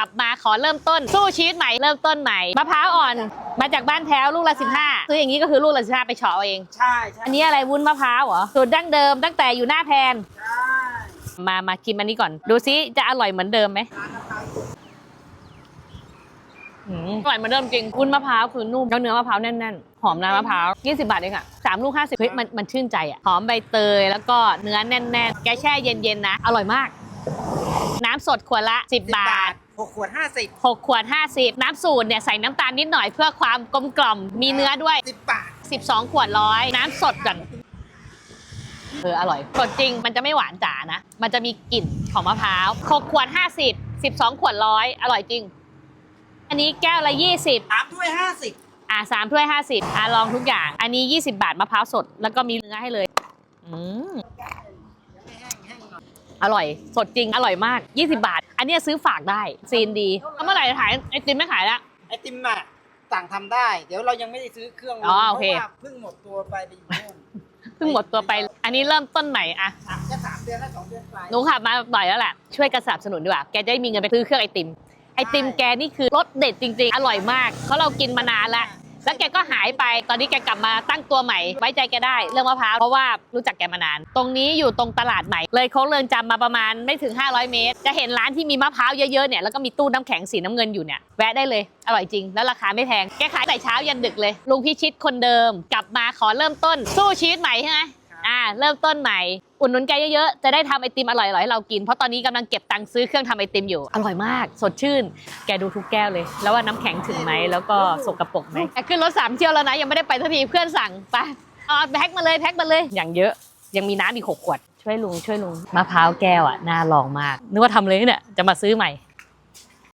กลับมาขอเริ่มต้น สู้ชีวิตใหม่เริ่มต้นใหม่มะพร้าวอ่อนมาจากบ้านแถวลูกละ15ซื้ออย่างนี้ก็คือลูกละ15ไปเฉาะเอาเอง ใช่ใช่อันนี้อะไรวุ้นมะพร้าวเหรอสูตรดั้งเดิมตั้งแต่อยู่หน้าแพนใช่มามากินอันนี้ก่อน ดูซิจะอร่อยเหมือนเดิมไหมร้านมะพร้าวอืมอร่อยเหมือนเดิมจริงวุ้นมะพร้าวคือนุ่มแล้วเนื้อมะพร้าวแน่นๆหอมน้ำมะพร้าว20 บาทเองอะสามลูก 50เฮ้ยมันมันชื่นใจอะหอมใบเตยแล้วก็เนื้อแน่นๆแกแช่เย็นๆนะ อร่อยมาก น้ำสดขวดละ 10 บาท หกขวดห้าสิบ6ขวด 50 น้ำสูตรเนี่ยใส่น้ำตาลนิดหน่อยเพื่อความกลมกล่อมมีเนื้อด้วยสิบบาท 12 ขวดร้อยน้ำสดก่อนเอออร่อยสดจริงมันจะไม่หวานจ๋านะ มันจะมีกลิ่นของมะพร้าว6ขวด 50 12 ขวดร้อยอร่อยจริง อันนี้แก้วละ 20สามถ้วยห้าสิบอะสามถ้วย 50 อะลองทุกอย่าง อันนี้ 20 บาทมะพร้าวสด แล้วก็มีเนื้อให้เลย อืม ยังไม่แห้งแห้งหน่ อยอร่อย สดจริง อร่อยมาก 20 บาท อันเนี้ยซื้อฝากได้ ซีนดีแล้วเมื่อไหร่จะขายไอติมไม่ขายละ ไอติมน่ะสั่งทำได้ เดี๋ยวเรายังไม่ได้ซื้อเครื่องอ๋อโอเค พราะว่าเพิ่งหมดตัวไปไปอยู่นู่นเพิ่งหมดตัวไป อันนี้เริ่มต้นใหม่อะ สามแค่สามเดือนแล้วสองเดือนไป หนูขับมาบ่อยแล้วแหละช่วยกันสนับสนุนดีกว่า แกจะได้มีเงินไปซื้อเครื่องไอติม ไอติมแกนี่คือรสเด็ดจริง ๆ อร่อยมาก เพราะเรากินมานานแล้ว แล้วแกก็หายไป ตอนนี้แกกลับมาตั้งตัวใหม่ ไว้ใจแกได้ เรื่องมะพร้าว เพราะว่ารู้จักแกมานาน ตรงนี้อยู่ตรงตลาดใหม่ เลยโค้งเรืองจำมาประมาณไม่ถึง 500 เมตร จะเห็นร้านที่มีมะพร้าวเยอะๆ เนี่ย แล้วก็มีตู้น้ำแข็งสีน้ำเงินอยู่เนี่ย แวะได้เลย อร่อยจริง แล้วราคาไม่แพง แกขายแต่เช้ายันดึกเลย ลุงพิชิตคนเดิม กลับมาขอเริ่มต้น สู้ชีวิตใหม่ใช่ไหม เริ่มต้นใหม่ อุดหนุนแกเยอะๆ จะได้ทำไอติมอร่อยๆให้เรากิน เพราะตอนนี้กำลังเก็บตังค์ซื้อเครื่องทำไอติมอยู่ อร่อยมาก สดชื่น แกดูทุกแก้วเลย แล้วว่าน้ำแข็งถึงไหม แล้วก็สกปรกไหมแกขึ้นรถสามเที่ยวแล้วนะ ยังไม่ได้ไปสักทีเพื่อนสั่งไปเอาแพ็คมาเลยแพ็คมาเลย อย่างเยอะ ยังมีน้ำอีกหกขวด ช่วยลุงช่วยลุง มะพร้าวแก้วอะน่าลองมาก นึกว่าทำเลยเนี่ย จะมาซื้อใหม่